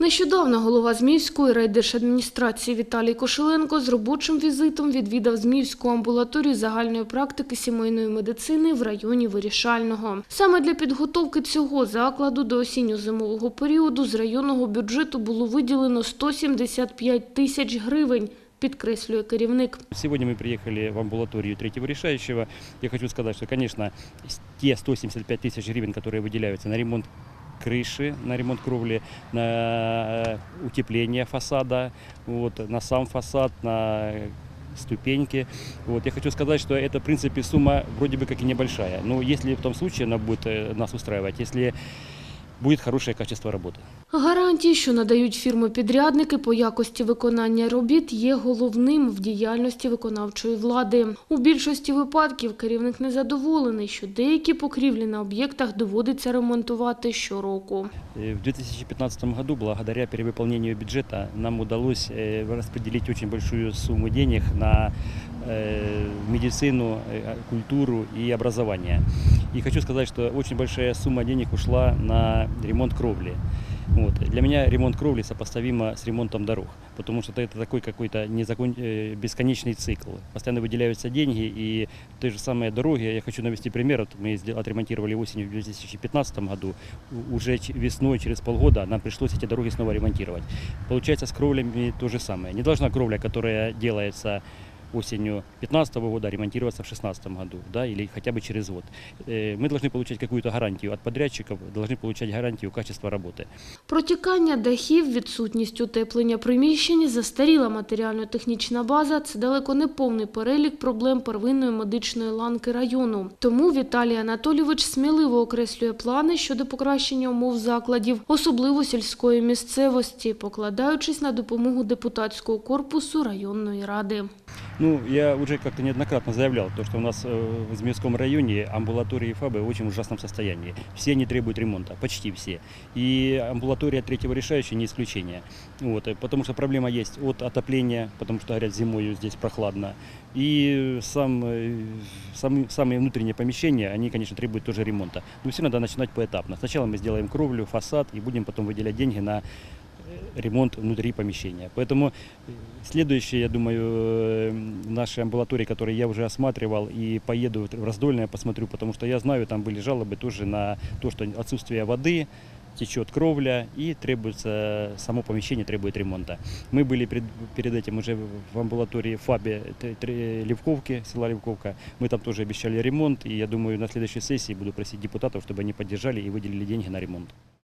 Нещодавно голова Зміївської райдержадміністрації Віталій Кошеленко з робочим візитом відвідав Зміївську амбулаторію загальної практики сімейної медицини в районі Вирішального. Саме для підготовки цього закладу до осінньо-зимового періоду з районного бюджету було виділено 175 тисяч гривень, підкреслює керівник. Сегодня мы приехали в амбулаторию третьего решающего. Я хочу сказать, что, конечно, с- те 175 тысяч гривен, которые выделяются на ремонт крыши, на ремонт кровли, на э, утепление фасада, вот, на сам фасад, на ступеньки. Вот. Я хочу сказать, что это, в принципе, сумма вроде бы как и небольшая. Но если в том случае она будет э, нас устраивать, если будет хорошее качество работы. Гарантії, що надають фірми-підрядники по якості виконання робіт, є головним в діяльності виконавчої влади. У більшості випадків керівник незадоволений, що деякі покрівлі на об'єктах доводиться ремонтувати щороку. Э, В 2015 году, благодаря перевыполнению бюджета, нам удалось э, распределить очень большую сумму денег на э, медицину, э, культуру и образование. И хочу сказать, что очень большая сумма денег ушла на ремонт кровли. Вот. Для меня ремонт кровли сопоставимо с ремонтом дорог, потому что это такой какой-то незакон... э, бесконечный цикл. Постоянно выделяются деньги, и те же самые дороги, я хочу навести пример, вот мы сдел- отремонтировали осенью в 2015 году, У- уже ч- весной, через полгода, нам пришлось эти дороги снова ремонтировать. Получается, с кровлями то же самое. Не должна кровля, которая делается осенью 2015 года, ремонтироваться в 2016 году, да, или хотя бы через год. Э, Мы должны получать какую-то гарантию от подрядчиков, должны получать гарантию качества работы. Протікання дахів, відсутність утеплення приміщень, застаріла матеріально-технічна база – це далеко не повний перелік проблем первинної медичної ланки району. Тому Віталій Анатолійович сміливо окреслює плани щодо покращення умов закладів, особливо сільської місцевості, покладаючись на допомогу депутатського корпусу районної ради. Ну, я уже как-то неоднократно заявлял, то, что у нас э, в Змеевском районе амбулатории и ФАБы в очень ужасном состоянии. Все они требуют ремонта, почти все. И амбулатория третьего решающая не исключение. Вот, э, потому что проблема есть от отопления, потому что, говорят, зимой здесь прохладно. И сам, э, сами, самые внутренние помещения, они, конечно, требуют тоже ремонта. Но все надо начинать поэтапно. Сначала мы сделаем кровлю, фасад и будем потом выделять деньги на ремонт внутри помещения. Поэтому э, следующие, я думаю, э, наши амбулатории, которые я уже осматривал и поеду в Раздольное, посмотрю, потому что я знаю, там были жалобы тоже на то, что отсутствие воды, течет кровля и требуется, само помещение требует ремонта. Мы были пред- перед этим уже в амбулатории ФАБе Тре- Левковки, села Левковка. Мы там тоже обещали ремонт, и я думаю, на следующей сессии буду просить депутатов, чтобы они поддержали и выделили деньги на ремонт.